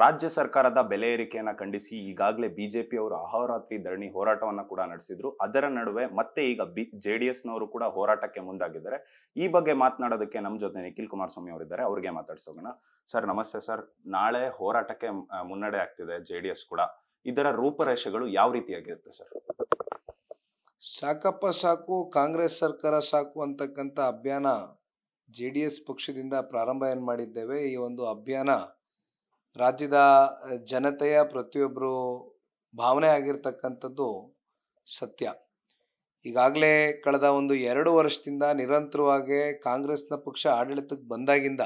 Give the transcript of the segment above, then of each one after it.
ರಾಜ್ಯ ಸರ್ಕಾರದ ಬೆಲೆ ಏರಿಕೆಯನ್ನು ಖಂಡಿಸಿ ಈಗಾಗಲೇ ಬಿಜೆಪಿ ಅವರು ಅಹೋರಾತ್ರಿ ಧರಣಿ ಹೋರಾಟವನ್ನು ಕೂಡ ನಡೆಸಿದ್ರು. ಅದರ ನಡುವೆ ಮತ್ತೆ ಈಗ ಬಿ, ಜೆ ಡಿ ಎಸ್ನವರು ಕೂಡ ಹೋರಾಟಕ್ಕೆ ಮುಂದಾಗಿದ್ದಾರೆ. ಈ ಬಗ್ಗೆ ಮಾತನಾಡೋದಕ್ಕೆ ನಮ್ಮ ಜೊತೆ ನಿಖಿಲ್ ಕುಮಾರಸ್ವಾಮಿ ಅವರಿದ್ದಾರೆ. ಅವ್ರಿಗೆ ಮಾತಾಡ್ಸೋಣ. ಸರ್, ನಮಸ್ತೆ ಸರ್. ನಾಳೆ ಹೋರಾಟಕ್ಕೆ ಮುನ್ನಡೆ ಆಗ್ತಿದೆ ಜೆ ಡಿ ಎಸ್ ಕೂಡ. ಇದರ ರೂಪರೇಷೆಗಳು ಯಾವ ರೀತಿಯಾಗಿರುತ್ತೆ ಸರ್? ಸಾಕಪ್ಪ ಸಾಕು, ಕಾಂಗ್ರೆಸ್ ಸರ್ಕಾರ ಸಾಕು ಅಂತಕ್ಕಂಥ ಅಭಿಯಾನ ಜೆ ಡಿ ಎಸ್ ಪಕ್ಷದಿಂದ ಪ್ರಾರಂಭ ಏನು ಮಾಡಿದ್ದೇವೆ? ಈ ಒಂದು ಅಭಿಯಾನ ರಾಜ್ಯದ ಜನತೆಯ ಪ್ರತಿಯೊಬ್ಬರು ಭಾವನೆ ಆಗಿರ್ತಕ್ಕಂಥದ್ದು ಸತ್ಯ. ಈಗಾಗಲೇ ಕಳೆದ ಒಂದು ಎರಡು ವರ್ಷದಿಂದ ನಿರಂತರವಾಗಿ ಕಾಂಗ್ರೆಸ್ನ ಪಕ್ಷ ಆಡಳಿತಕ್ಕೆ ಬಂದಾಗಿಂದ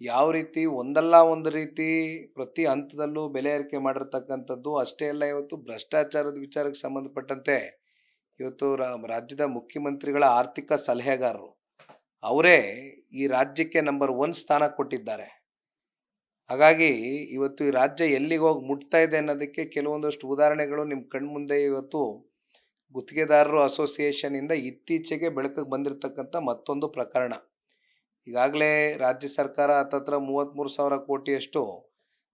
ಯಾವ ರೀತಿ ಒಂದಲ್ಲ ಒಂದು ರೀತಿ ಪ್ರತಿ ಹಂತದಲ್ಲೂ ಬೆಲೆ ಏರಿಕೆ ಮಾಡಿರ್ತಕ್ಕಂಥದ್ದು ಅಷ್ಟೇ ಅಲ್ಲ, ಇವತ್ತು ಭ್ರಷ್ಟಾಚಾರದ ವಿಚಾರಕ್ಕೆ ಸಂಬಂಧಪಟ್ಟಂತೆ ಇವತ್ತು ರಾಜ್ಯದ ಮುಖ್ಯಮಂತ್ರಿಗಳ ಆರ್ಥಿಕ ಸಲಹೆಗಾರರು ಅವರೇ ಈ ರಾಜ್ಯಕ್ಕೆ ನಂಬರ್ ಒನ್ ಸ್ಥಾನ ಕೊಟ್ಟಿದ್ದಾರೆ. ಹಾಗಾಗಿ ಇವತ್ತು ಈ ರಾಜ್ಯ ಎಲ್ಲಿಗೆ ಹೋಗಿ ಮುಟ್ತಾ ಇದೆ ಅನ್ನೋದಕ್ಕೆ ಕೆಲವೊಂದಷ್ಟು ಉದಾಹರಣೆಗಳು ನಿಮ್ಮ ಕಣ್ಮುಂದೆ ಇವತ್ತು ಗುತ್ತಿಗೆದಾರರು ಅಸೋಸಿಯೇಷನಿಂದ ಇತ್ತೀಚೆಗೆ ಬೆಳಕಿಗೆ ಬಂದಿರತಕ್ಕಂಥ ಮತ್ತೊಂದು ಪ್ರಕರಣ. ಈಗಾಗಲೇ ರಾಜ್ಯ ಸರ್ಕಾರ ಹತ್ತತ್ರ ಮೂವತ್ತ್ಮೂರು ಸಾವಿರ ಕೋಟಿಯಷ್ಟು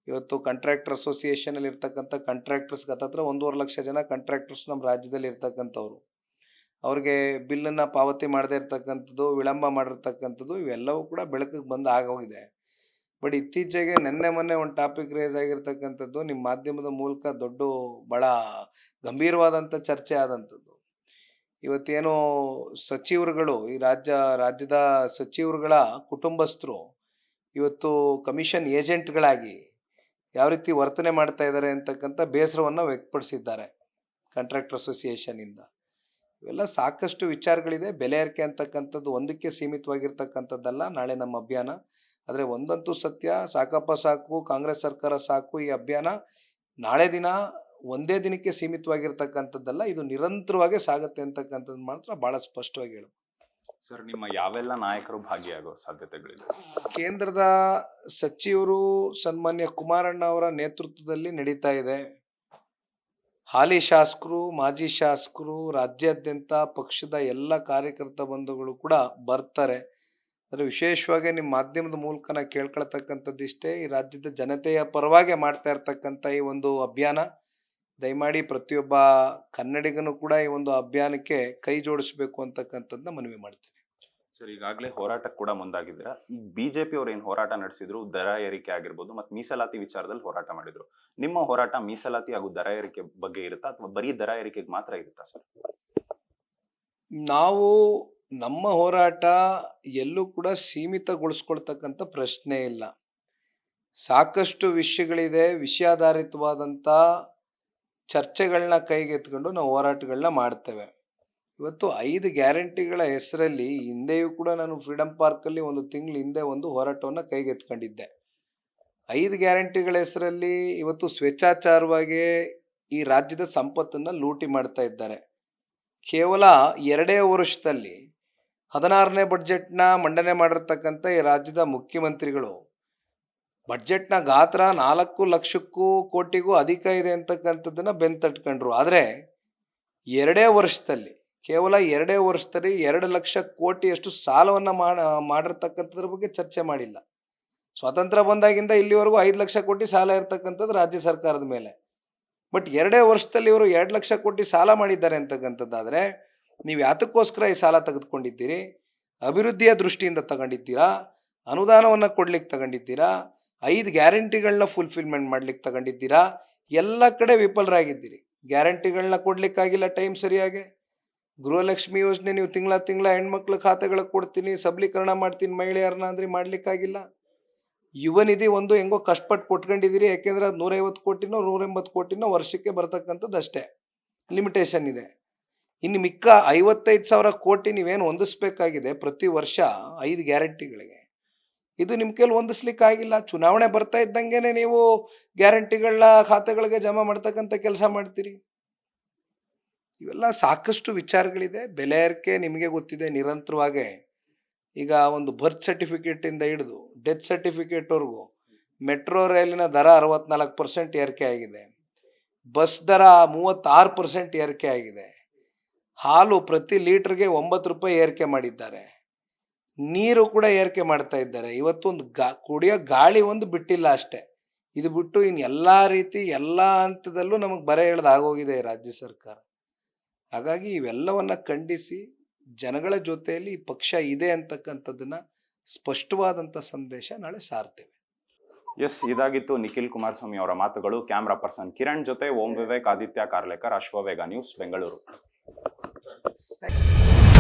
ಇವತ್ತು ಕಾಂಟ್ರಾಕ್ಟರ್ ಅಸೋಸಿಯೇಷನಲ್ಲಿ ಇರ್ತಕ್ಕಂಥ ಕಾಂಟ್ರಾಕ್ಟರ್ಸ್ ಹತ್ತತ್ರ ಒಂದೂವರೆ ಲಕ್ಷ ಜನ ಕಾಂಟ್ರಾಕ್ಟರ್ಸ್ ನಮ್ಮ ರಾಜ್ಯದಲ್ಲಿ ಇರ್ತಕ್ಕಂಥವ್ರು. ಅವ್ರಿಗೆ ಬಿಲ್ಲನ್ನು ಪಾವತಿ ಮಾಡದೇ ಇರ್ತಕ್ಕಂಥದ್ದು, ವಿಳಂಬ ಮಾಡಿರ್ತಕ್ಕಂಥದ್ದು ಇವೆಲ್ಲವೂ ಕೂಡ ಬೆಳಕಿಗೆ ಬಂದು ಆಗೋಗಿದೆ. ಬಟ್ ಇತ್ತೀಚೆಗೆ ನಿನ್ನೆ ಮೊನ್ನೆ ಒಂದು ಟಾಪಿಕ್ ರೇಸ್ ಆಗಿರ್ತಕ್ಕಂಥದ್ದು ನಿಮ್ಮ ಮಾಧ್ಯಮದ ಮೂಲಕ ದೊಡ್ಡ ಬಹಳ ಗಂಭೀರವಾದಂಥ ಚರ್ಚೆ ಆದಂಥದ್ದು. ಇವತ್ತೇನು ಸಚಿವರುಗಳು, ಈ ರಾಜ್ಯ, ರಾಜ್ಯದ ಸಚಿವರುಗಳ ಕುಟುಂಬಸ್ಥರು ಇವತ್ತು ಕಮಿಷನ್ ಏಜೆಂಟ್ಗಳಾಗಿ ಯಾವ ರೀತಿ ವರ್ತನೆ ಮಾಡ್ತಾ ಇದ್ದಾರೆ ಅಂತಕ್ಕಂಥ ಬೇಸರವನ್ನು ವ್ಯಕ್ತಪಡಿಸಿದ್ದಾರೆ ಕಾಂಟ್ರಾಕ್ಟರ್ ಅಸೋಸಿಯೇಷನಿಂದ ಇವೆಲ್ಲ ಸಾಕಷ್ಟು ವಿಚಾರಗಳಿದೆ. ಬೆಲೆ ಏರಿಕೆ ಅಂತಕ್ಕಂಥದ್ದು ಒಂದಕ್ಕೆ ಸೀಮಿತವಾಗಿರ್ತಕ್ಕಂಥದ್ದಲ್ಲ. ನಾಳೆ ನಮ್ಮ ಅಭಿಯಾನ. ಆದರೆ ಒಂದಂತೂ ಸತ್ಯ ಸಾಕಪ್ಪ ಸಾಕು ಕಾಂಗ್ರೆಸ್ ಸರ್ಕಾರ ಸಾಕು ಈ ಅಭಿಯಾನ ನಾಳೆ ದಿನ ಒಂದೇ ದಿನಕ್ಕೆ ಸೀಮಿತವಾಗಿರ್ತಕ್ಕಂಥದ್ದಲ್ಲ ಇದು ನಿರಂತರವಾಗಿ ಸಾಗುತ್ತೆ ಅಂತಕ್ಕಂಥದ್ದು ಮಾತ್ರ ಭಾಳ ಸ್ಪಷ್ಟವಾಗಿ ಹೇಳು ಸರ್ ನಿಮ್ಮ ಯಾವೆಲ್ಲ ನಾಯಕರು ಭಾಗಿಯಾಗೋ ಸಾಧ್ಯತೆಗಳಿದೆ? ಕೇಂದ್ರದ ಸಚಿವರು ಸನ್ಮಾನ್ಯ ಕುಮಾರಣ್ಣ ಅವರ ನೇತೃತ್ವದಲ್ಲಿ ನಡೀತಾ ಇದೆ. ಹಾಲಿ ಶಾಸಕರು ಮಾಜಿ ಶಾಸಕರು ರಾಜ್ಯಾದ್ಯಂತ ಪಕ್ಷದ ಎಲ್ಲ ಕಾರ್ಯಕರ್ತ ಬಂಧುಗಳು ಕೂಡ ಬರ್ತಾರೆ. ಆದರೆ ವಿಶೇಷವಾಗಿ ನಿಮ್ಮ ಮಾಧ್ಯಮದ ಮೂಲಕ ನಾವು ಕೇಳ್ಕೊಳ್ತಕ್ಕಂಥದ್ದು ಇಷ್ಟೇ ಈ ರಾಜ್ಯದ ಜನತೆಯ ಪರವಾಗಿ ಮಾಡ್ತಾ ಇರ್ತಕ್ಕಂಥ ಈ ಒಂದು ಅಭಿಯಾನ ದಯಮಾಡಿ ಪ್ರತಿಯೊಬ್ಬ ಕನ್ನಡಿಗನು ಕೂಡ ಈ ಒಂದು ಅಭಿಯಾನಕ್ಕೆ ಕೈ ಜೋಡಿಸಬೇಕು ಅಂತಕ್ಕಂಥದ್ದನ್ನ ಮನವಿ ಮಾಡ್ತೀನಿ. ಸರ್ ಈಗಾಗಲೇ ಹೋರಾಟಕ್ಕೆ ಕೂಡ ಮುಂದಾಗಿದ್ದೀರಾ? ಈಗ ಬಿಜೆಪಿ ಅವರು ಏನು ಹೋರಾಟ ನಡೆಸಿದ್ರು ದರ ಏರಿಕೆ ಆಗಿರ್ಬೋದು ಮತ್ತೆ ಮೀಸಲಾತಿ ವಿಚಾರದಲ್ಲಿ ಹೋರಾಟ ಮಾಡಿದ್ರು. ನಿಮ್ಮ ಹೋರಾಟ ಮೀಸಲಾತಿ ಹಾಗೂ ದರ ಏರಿಕೆ ಬಗ್ಗೆ ಇರುತ್ತಾ ಅಥವಾ ಬರೀ ದರ ಏರಿಕೆಗೆ ಮಾತ್ರ ಇರುತ್ತಾ ಸರ್? ನಾವು ನಮ್ಮ ಹೋರಾಟ ಎಲ್ಲೂ ಕೂಡ ಸೀಮಿತಗೊಳಿಸ್ಕೊಳ್ತಕ್ಕಂಥ ಪ್ರಶ್ನೆ ಇಲ್ಲ. ಸಾಕಷ್ಟು ವಿಷಯಗಳಿದೆ, ವಿಷಯಾಧಾರಿತವಾದಂಥ ಚರ್ಚೆಗಳನ್ನ ಕೈಗೆತ್ಕೊಂಡು ನಾವು ಹೋರಾಟಗಳನ್ನ ಮಾಡ್ತೇವೆ. ಇವತ್ತು ಐದು ಗ್ಯಾರಂಟಿಗಳ ಹೆಸರಲ್ಲಿ ಹಿಂದೆಯೂ ಕೂಡ ನಾನು ಫ್ರೀಡಂ ಪಾರ್ಕಲ್ಲಿ ಒಂದು ತಿಂಗಳ ಹಿಂದೆ ಒಂದು ಹೋರಾಟವನ್ನು ಕೈಗೆತ್ಕೊಂಡಿದ್ದೆ. ಐದು ಗ್ಯಾರಂಟಿಗಳ ಹೆಸರಲ್ಲಿ ಇವತ್ತು ಸ್ವೇಚ್ಛಾಚಾರವಾಗಿ ಈ ರಾಜ್ಯದ ಸಂಪತ್ತನ್ನು ಲೂಟಿ ಮಾಡ್ತಾ ಇದ್ದಾರೆ. ಕೇವಲ ಎರಡೇ ವರ್ಷದಲ್ಲಿ ಹದಿನಾರನೇ ಬಡ್ಜೆಟ್ನ ಮಂಡನೆ ಮಾಡಿರ್ತಕ್ಕಂಥ ಈ ರಾಜ್ಯದ ಮುಖ್ಯಮಂತ್ರಿಗಳು. ಬಡ್ಜೆಟ್ನ ಗಾತ್ರ ನಾಲ್ಕು ಲಕ್ಷಕ್ಕೂ ಕೋಟಿಗೂ ಅಧಿಕ ಇದೆ ಅಂತಕ್ಕಂಥದ್ದನ್ನು ಬೆನ್ ತಟ್ಕೊಂಡ್ರು ಆದರೆ ಎರಡೇ ವರ್ಷದಲ್ಲಿ, ಕೇವಲ ಎರಡೇ ವರ್ಷದಲ್ಲಿ ಎರಡು ಲಕ್ಷ ಕೋಟಿಯಷ್ಟು ಸಾಲವನ್ನು ಮಾಡ, ಮಾಡಿರ್ತಕ್ಕಂಥದ್ರ ಬಗ್ಗೆ ಚರ್ಚೆ ಮಾಡಿಲ್ಲ. ಸ್ವಾತಂತ್ರ್ಯ ಬಂದಾಗಿಂದ ಇಲ್ಲಿವರೆಗೂ ಐದು ಲಕ್ಷ ಕೋಟಿ ಸಾಲ ಇರ್ತಕ್ಕಂಥದ್ದು ರಾಜ್ಯ ಸರ್ಕಾರದ ಮೇಲೆ. ಬಟ್ ಎರಡೇ ವರ್ಷದಲ್ಲಿ ಇವರು ಎರಡು ಲಕ್ಷ ಕೋಟಿ ಸಾಲ ಮಾಡಿದ್ದಾರೆ ಅಂತಕ್ಕಂಥದ್ದಾದರೆ ನೀವು ಯಾತಕ್ಕೋಸ್ಕರ ಈ ಸಾಲ ತೆಗೆದುಕೊಂಡಿದ್ದೀರಿ? ಅಭಿವೃದ್ಧಿಯ ದೃಷ್ಟಿಯಿಂದ ತಗೊಂಡಿದ್ದೀರಾ? ಅನುದಾನವನ್ನು ಕೊಡ್ಲಿಕ್ಕೆ ತಗೊಂಡಿದ್ದೀರಾ? ಐದು ಗ್ಯಾರಂಟಿಗಳನ್ನ ಫುಲ್ಫಿಲ್ಮೆಂಟ್ ಮಾಡ್ಲಿಕ್ಕೆ ತಗೊಂಡಿದ್ದೀರಾ? ಎಲ್ಲ ಕಡೆ ವಿಫಲರಾಗಿದ್ದೀರಿ. ಗ್ಯಾರಂಟಿಗಳನ್ನ ಕೊಡ್ಲಿಕ್ಕಾಗಿಲ್ಲ ಟೈಮ್ ಸರಿಯಾಗಿ. ಗೃಹಲಕ್ಷ್ಮಿ ಯೋಜನೆ ನೀವು ತಿಂಗಳ ತಿಂಗಳ ಹೆಣ್ಮಕ್ಳ ಖಾತೆಗಳಿಗೆ ಕೊಡ್ತೀನಿ, ಸಬಲೀಕರಣ ಮಾಡ್ತೀನಿ, ಮಹಿಳೆಯರನ್ನ ಅಂದ್ರೆ ಮಾಡ್ಲಿಕ್ಕಾಗಿಲ್ಲ. ಯುವ ನಿಧಿ ಒಂದು ಹೆಂಗೋ ಕಷ್ಟಪಟ್ಟು ಕೊಟ್ಕೊಂಡಿದ್ದೀರಿ, ಯಾಕೆಂದ್ರೆ ಅದು ನೂರೈವತ್ತು ಕೋಟಿನೋ ನೂರೆಂಬತ್ತು ಕೋಟಿನೋ ವರ್ಷಕ್ಕೆ ಬರ್ತಕ್ಕಂಥದ್ದು ಅಷ್ಟೇ ಲಿಮಿಟೇಷನ್ ಇದೆ. ಇನ್ನು ಮಿಕ್ಕ ಐವತ್ತೈದು ಸಾವಿರ ಕೋಟಿ ನೀವೇನು ಹೊಂದಿಸ್ಬೇಕಾಗಿದೆ ಪ್ರತಿ ವರ್ಷ ಐದು ಗ್ಯಾರಂಟಿಗಳಿಗೆ. ಇದು ನಿಮ್ಮ ಕೈಲಿ ಹೊಂದಿಸ್ಲಿಕ್ಕೆ ಆಗಿಲ್ಲ. ಚುನಾವಣೆ ಬರ್ತಾ ಇದ್ದಂಗೆನೆ ನೀವು ಗ್ಯಾರಂಟಿಗಳ ಖಾತೆಗಳಿಗೆ ಜಮಾ ಮಾಡ್ತಕ್ಕಂಥ ಕೆಲಸ ಮಾಡ್ತೀರಿ. ಇವೆಲ್ಲ ಸಾಕಷ್ಟು ವಿಚಾರಗಳಿದೆ. ಬೆಲೆ ಏರಿಕೆ ನಿಮಗೆ ಗೊತ್ತಿದೆ ನಿರಂತರವಾಗಿ. ಈಗ ಒಂದು ಬರ್ತ್ ಸರ್ಟಿಫಿಕೇಟಿಂದ ಹಿಡಿದು ಡೆತ್ ಸರ್ಟಿಫಿಕೇಟ್ವರೆಗೂ ಮೆಟ್ರೋ ರೈಲಿನ ದರ ಅರವತ್ನಾಲ್ಕು ಪರ್ಸೆಂಟ್ ಏರಿಕೆ ಆಗಿದೆ. ಬಸ್ ದರ ಮೂವತ್ತಾರು ಪರ್ಸೆಂಟ್ ಏರಿಕೆ ಆಗಿದೆ. ಹಾಲು ಪ್ರತಿ ಲೀಟರ್ಗೆ ಒಂಬತ್ತು ರೂಪಾಯಿ ಏರಿಕೆ ಮಾಡಿದ್ದಾರೆ. ನೀರು ಕೂಡ ಏರಿಕೆ ಮಾಡ್ತಾ ಇದ್ದಾರೆ. ಇವತ್ತು ಒಂದು ಗಾ, ಕುಡಿಯೋ ಗಾಳಿ ಒಂದು ಬಿಟ್ಟಿಲ್ಲ ಅಷ್ಟೇ. ಇದು ಬಿಟ್ಟು ಇನ್ನು ಎಲ್ಲ ರೀತಿ, ಎಲ್ಲ ಹಂತದಲ್ಲೂ ನಮಗೆ ಬರೆ ಎಳ್ದಾಗೋಗಿದೆ ರಾಜ್ಯ ಸರ್ಕಾರ. ಹಾಗಾಗಿ ಇವೆಲ್ಲವನ್ನ ಖಂಡಿಸಿ ಜನಗಳ ಜೊತೆಯಲ್ಲಿ ಈ ಪಕ್ಷ ಇದೆ ಅಂತಕ್ಕಂಥದ್ದನ್ನು ಸ್ಪಷ್ಟವಾದಂಥ ಸಂದೇಶ ನಾಳೆ ಸಾರ್ತೇವೆ. ಎಸ್, ಇದಾಗಿತ್ತು ನಿಖಿಲ್ ಕುಮಾರಸ್ವಾಮಿ ಅವರ ಮಾತುಗಳು. ಕ್ಯಾಮ್ರಾ ಪರ್ಸನ್ ಕಿರಣ್ ಜೊತೆ Om Vivek, Aditya Karlekar, Ashwavega news, Bengaluru. Thank you.